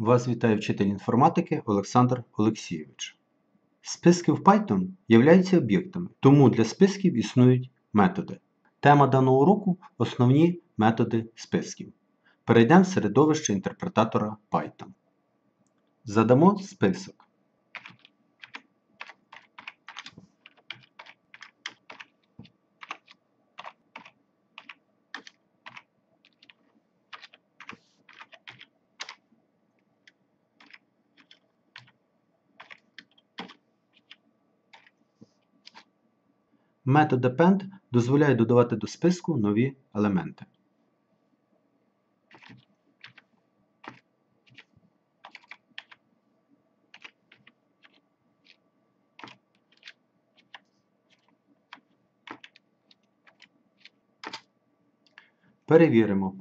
Вас вітає вчитель інформатики Олександр Олексійович. Списки в Python являються об'єктами, тому для списків існують методи. Тема даного уроку основні методи списків. Перейдемо в середовище інтерпретатора Python. Задамо список. Метод append дозволяє додавати до списку нові елементи. Перевіримо.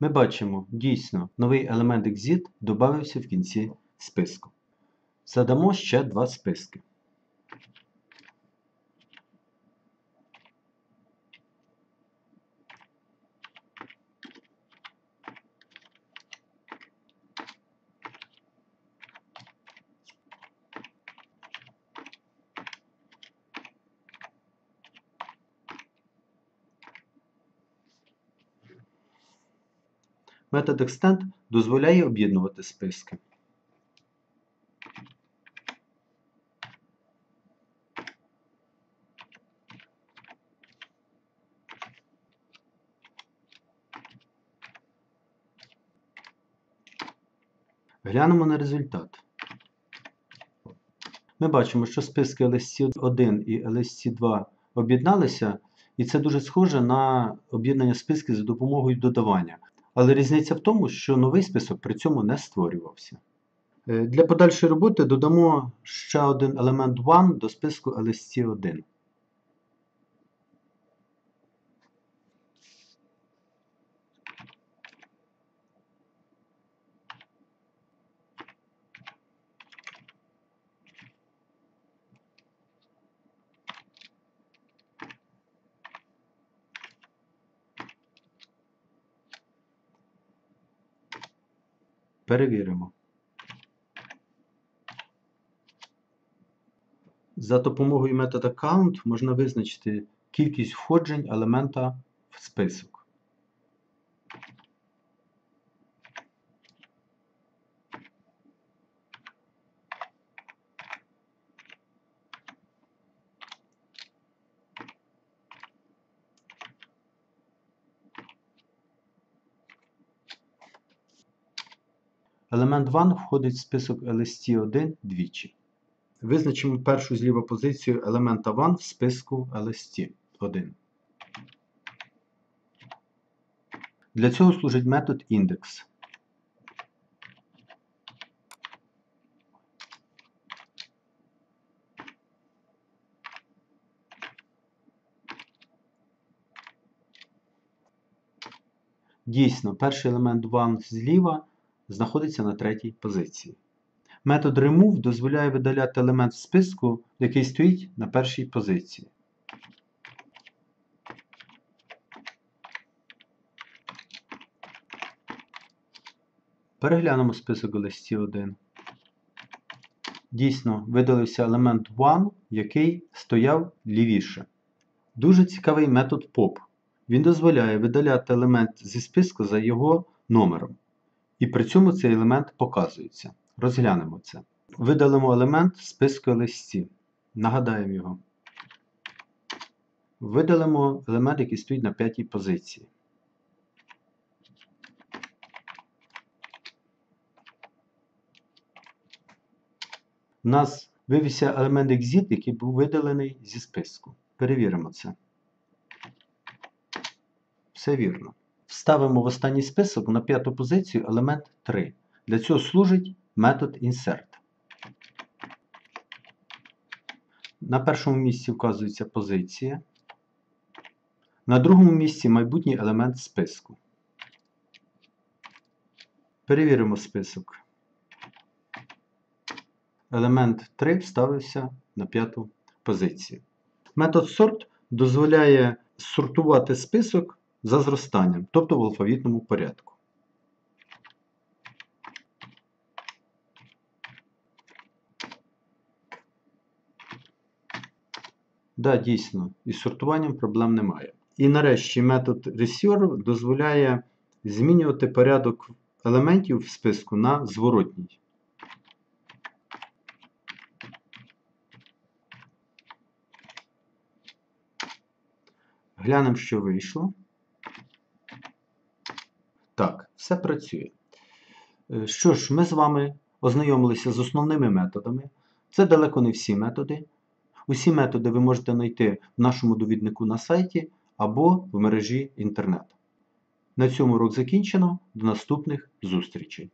Ми бачимо, дійсно, новий елемент exit додався в кінці списку. Задамо ще два списки. Метод extend дозволяє об'єднувати списки. Глянемо на результат. Ми бачимо, що списки LSC1 і LSC2 об'єдналися, і це дуже схоже на об'єднання списків за допомогою додавання. Але різниця в тому, що новий список при цьому не створювався. Е, Для подальшої роботи додамо ще один елемент one до списку LSC1. Перевіримо. За допомогою метода count можна визначити кількість входжень елемента в список. Елемент one входить в список LST1 двічі. Визначимо першу зліва позицію елемента one в списку LST1. Для цього служить метод index. Дійсно, перший елемент one зліва знаходиться на третій позиції. Метод remove дозволяє видаляти елемент в списку, який стоїть на першій позиції. Переглянемо список листі 1. Дійсно, видалився елемент one, який стояв лівіше. Дуже цікавий метод pop. Він дозволяє видаляти елемент зі списку за його номером. І при цьому цей елемент показується. Розглянемо це. Видалимо елемент списку LSC. Нагадаємо його. Видалимо елемент, який стоїть на п'ятій позиції. У нас вивівся елемент exit, який був видалений зі списку. Перевіримо це. Все вірно. Вставимо в останній список на п'яту позицію елемент 3. Для цього служить метод insert. На першому місці вказується позиція. На другому місці майбутній елемент списку. Перевіримо список. Елемент 3 вставився на п'яту позицію. Метод sort дозволяє сортувати список за зростанням, тобто в алфавітному порядку. Да, дійсно, із сортуванням проблем немає. І нарешті метод Reserve дозволяє змінювати порядок елементів в списку на зворотній. Глянемо, що вийшло все працює. Е, Що ж, ми з вами ознайомилися з основними методами. Це далеко не всі методи. Усі методи ви можете знайти в нашому довіднику на сайті або в мережі інтернет. На цьому урок закінчено. До наступних зустрічей!